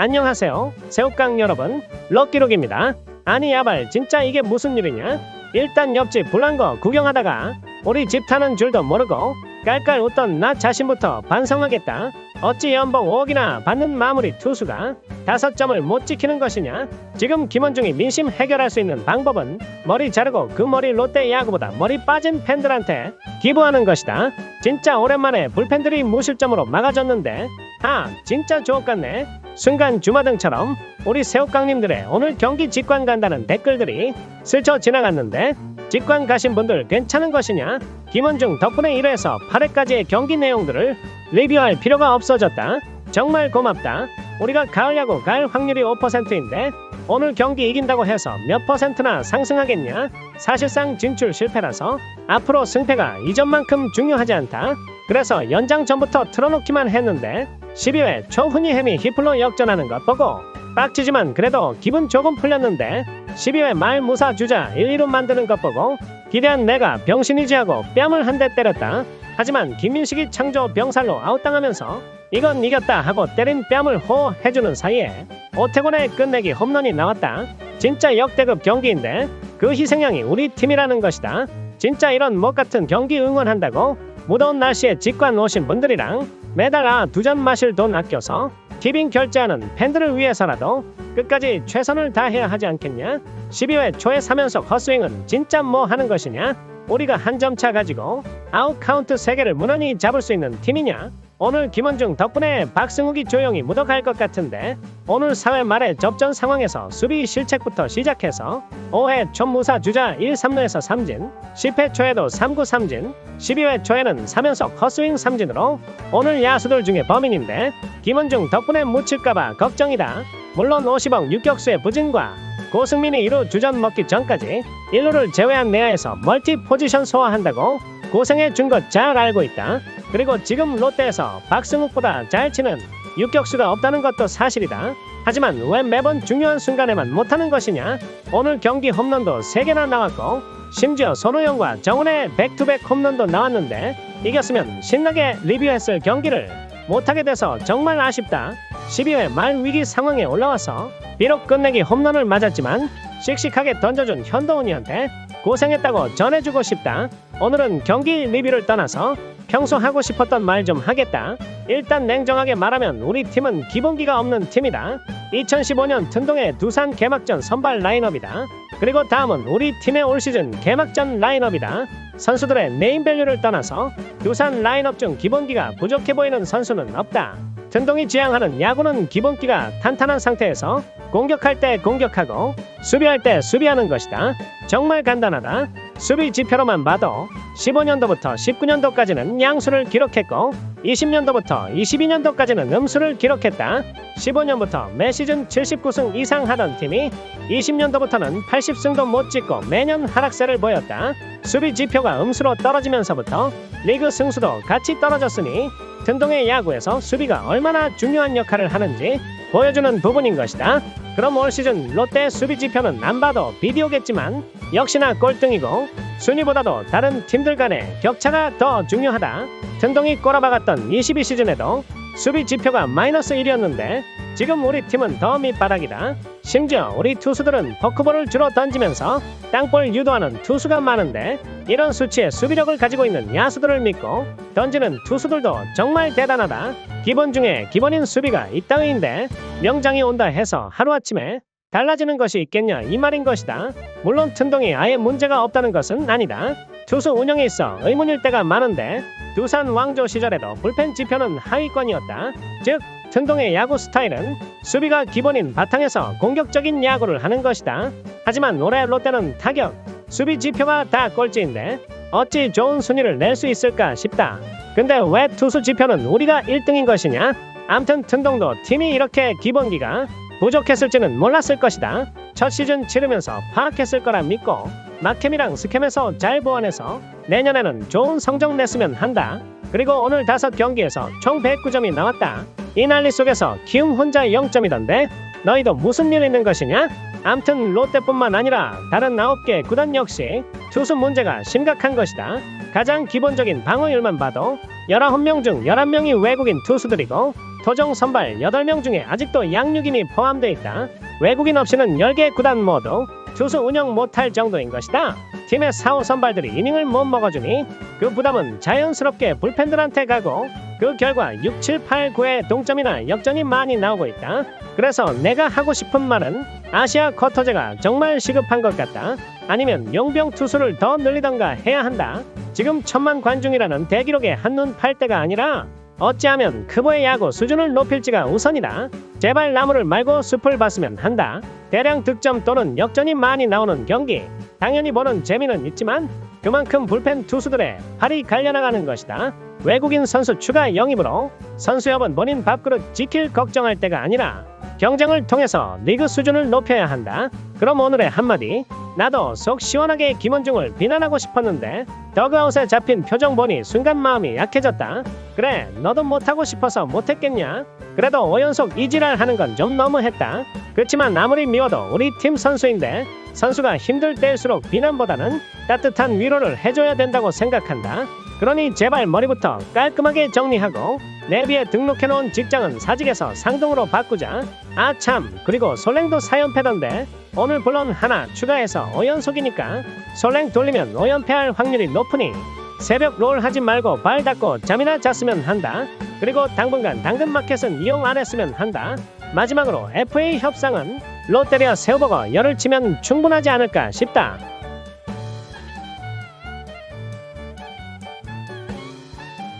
안녕하세요. 새우깡 여러분. 럭키록입니다. 아니 야발 진짜 이게 무슨 일이냐? 일단 옆집 불난거 구경하다가 우리 집 타는 줄도 모르고 깔깔 웃던 나 자신부터 반성하겠다. 어찌 연봉 5억이나 받는 마무리 투수가 다섯 점을 못 지키는 것이냐? 지금 김원중이 민심 해결할 수 있는 방법은 머리 자르고 그 머리 롯데 야구보다 머리 빠진 팬들한테 기부하는 것이다. 진짜 오랜만에 불펜들이 무실점으로 막아줬는데 아 진짜 좋았겠네. 순간 주마등처럼 우리 새우깡님들의 오늘 경기 직관 간다는 댓글들이 스쳐 지나갔는데 직관 가신 분들 괜찮은 것이냐? 김원중 덕분에 1회에서 8회까지의 경기 내용들을 리뷰할 필요가 없어졌다. 정말 고맙다. 우리가 가을 야구 갈 확률이 5%인데 오늘 경기 이긴다고 해서 몇 퍼센트나 상승하겠냐? 사실상 진출 실패라서 앞으로 승패가 이전만큼 중요하지 않다. 그래서 연장 전부터 틀어놓기만 했는데 12회 초훈이 햄이 히플로 역전하는 것 보고 빡치지만 그래도 기분 조금 풀렸는데 12회 말 무사 주자 1, 2루 만드는 것 보고 기대한 내가 병신이지 하고 뺨을 한 대 때렸다. 하지만 김민식이 창조 병살로 아웃당하면서 이건 이겼다 하고 때린 뺨을 호 해주는 사이에 오태곤의 끝내기 홈런이 나왔다. 진짜 역대급 경기인데 그 희생양이 우리 팀이라는 것이다. 진짜 이런 못 같은 경기 응원한다고 무더운 날씨에 직관 오신 분들이랑 매달 아 두 잔 마실 돈 아껴서 티빙 결제하는 팬들을 위해서라도 끝까지 최선을 다해야 하지 않겠냐? 12회 초에 3연속 헛스윙은 진짜 뭐 하는 것이냐? 우리가 한 점 차 가지고 아웃 카운트 3개를 무난히 잡을 수 있는 팀이냐? 오늘 김원중 덕분에 박승욱이 조용히 묻어갈 것 같은데 오늘 4회 말에 접전 상황에서 수비 실책부터 시작해서 5회 첫 무사 주자 1, 3루에서 삼진 10회 초에도 3구 삼진 12회 초에는 3연속 헛스윙 삼진으로 오늘 야수들 중에 범인인데 김원중 덕분에 묻힐까봐 걱정이다. 물론 50억 유격수의 부진과 고승민이 2루 주전 먹기 전까지 1루를 제외한 내야에서 멀티 포지션 소화한다고 고생해 준 것 잘 알고 있다. 그리고 지금 롯데에서 박승욱보다 잘 치는 유격수가 없다는 것도 사실이다. 하지만 왜 매번 중요한 순간에만 못하는 것이냐? 오늘 경기 홈런도 3개나 나왔고 심지어 손호영과 정훈의 백투백 홈런도 나왔는데 이겼으면 신나게 리뷰했을 경기를 못하게 돼서 정말 아쉽다. 12회 말 위기 상황에 올라와서 비록 끝내기 홈런을 맞았지만 씩씩하게 던져준 현도훈이한테 고생했다고 전해주고 싶다. 오늘은 경기 리뷰를 떠나서 평소 하고 싶었던 말 좀 하겠다. 일단 냉정하게 말하면 우리 팀은 기본기가 없는 팀이다. 2015년 튼동의 두산 개막전 선발 라인업이다. 그리고 다음은 우리 팀의 올 시즌 개막전 라인업이다. 선수들의 네임 밸류를 떠나서 두산 라인업 중 기본기가 부족해 보이는 선수는 없다. 튼동이 지향하는 야구는 기본기가 탄탄한 상태에서 공격할 때 공격하고 수비할 때 수비하는 것이다. 정말 간단하다. 수비 지표로만 봐도 15년도부터 19년도까지는 양수를 기록했고 20년도부터 22년도까지는 음수를 기록했다. 15년부터 매 시즌 79승 이상 하던 팀이 20년도부터는 80승도 못 찍고 매년 하락세를 보였다. 수비 지표가 음수로 떨어지면서부터 리그 승수도 같이 떨어졌으니 든동의 야구에서 수비가 얼마나 중요한 역할을 하는지 보여주는 부분인 것이다. 그럼 올 시즌 롯데 수비 지표는 안 봐도 비디오겠지만 역시나 꼴등이고 순위보다도 다른 팀들 간의 격차가 더 중요하다. 든동이 꼬라박았던 22시즌에도 수비 지표가 마이너스 1이었는데 지금 우리 팀은 더 밑바닥이다. 심지어 우리 투수들은 포크볼을 주로 던지면서 땅볼 유도하는 투수가 많은데 이런 수치의 수비력을 가지고 있는 야수들을 믿고 던지는 투수들도 정말 대단하다. 기본 중에 기본인 수비가 이 따위인데 명장이 온다 해서 하루아침에 달라지는 것이 있겠냐 이 말인 것이다. 물론 튼동이 아예 문제가 없다는 것은 아니다. 투수 운영에 있어 의문일 때가 많은데 두산 왕조 시절에도 불펜 지표는 하위권이었다. 즉 튼동의 야구 스타일은 수비가 기본인 바탕에서 공격적인 야구를 하는 것이다. 하지만 올해 롯데는 타격, 수비 지표가 다 꼴찌인데 어찌 좋은 순위를 낼 수 있을까 싶다. 근데 왜 투수 지표는 우리가 1등인 것이냐? 암튼 튼동도 팀이 이렇게 기본기가 부족했을지는 몰랐을 것이다. 첫 시즌 치르면서 파악했을 거라 믿고 마캠이랑 스캠에서 잘 보완해서 내년에는 좋은 성적 냈으면 한다. 그리고 오늘 다섯 경기에서 총 109점이 나왔다. 이 난리 속에서 키움 혼자 0점이던데 너희도 무슨 일 있는 것이냐? 암튼 롯데뿐만 아니라 다른 9개 구단 역시 투수 문제가 심각한 것이다. 가장 기본적인 방어율만 봐도 19명 중 11명이 외국인 투수들이고 토종 선발 8명 중에 아직도 양육인이 포함되어 있다. 외국인 없이는 10개 구단 모두 투수 운영 못할 정도인 것이다. 팀의 4, 5 선발들이 이닝을 못 먹어주니 그 부담은 자연스럽게 불펜들한테 가고 그 결과 6, 7, 8, 9의 동점이나 역전이 많이 나오고 있다. 그래서 내가 하고 싶은 말은 아시아 쿼터제가 정말 시급한 것 같다. 아니면 용병 투수를 더 늘리던가 해야 한다. 지금 천만 관중이라는 대기록에 한눈 팔 때가 아니라 어찌하면 크보의 야구 수준을 높일지가 우선이다. 제발 나무를 말고 숲을 봤으면 한다. 대량 득점 또는 역전이 많이 나오는 경기. 당연히 보는 재미는 있지만 그만큼 불펜 투수들의 팔이 갈려나가는 것이다. 외국인 선수 추가 영입으로 선수협은 본인 밥그릇 지킬 걱정할 때가 아니라 경쟁을 통해서 리그 수준을 높여야 한다. 그럼 오늘의 한마디. 나도 속 시원하게 김원중을 비난하고 싶었는데 더그아웃에 잡힌 표정 보니 순간 마음이 약해졌다. 그래 너도 못하고 싶어서 못했겠냐? 그래도 5연속 이지랄 하는 건 좀 너무했다. 그렇지만 아무리 미워도 우리 팀 선수인데 선수가 힘들 때일수록 비난보다는 따뜻한 위로를 해줘야 된다고 생각한다. 그러니 제발 머리부터 깔끔하게 정리하고 내비에 등록해놓은 직장은 사직에서 상동으로 바꾸자. 아 참 그리고 솔랭도 사연패던데 오늘 물론 하나 추가해서 5연속이니까 솔랭 돌리면 5연패할 확률이 높으니 새벽 롤 하지 말고 발 닫고 잠이나 잤으면 한다. 그리고 당분간 당근마켓은 이용 안 했으면 한다. 마지막으로 FA 협상은 롯데리아 새우버거 열을 치면 충분하지 않을까 싶다.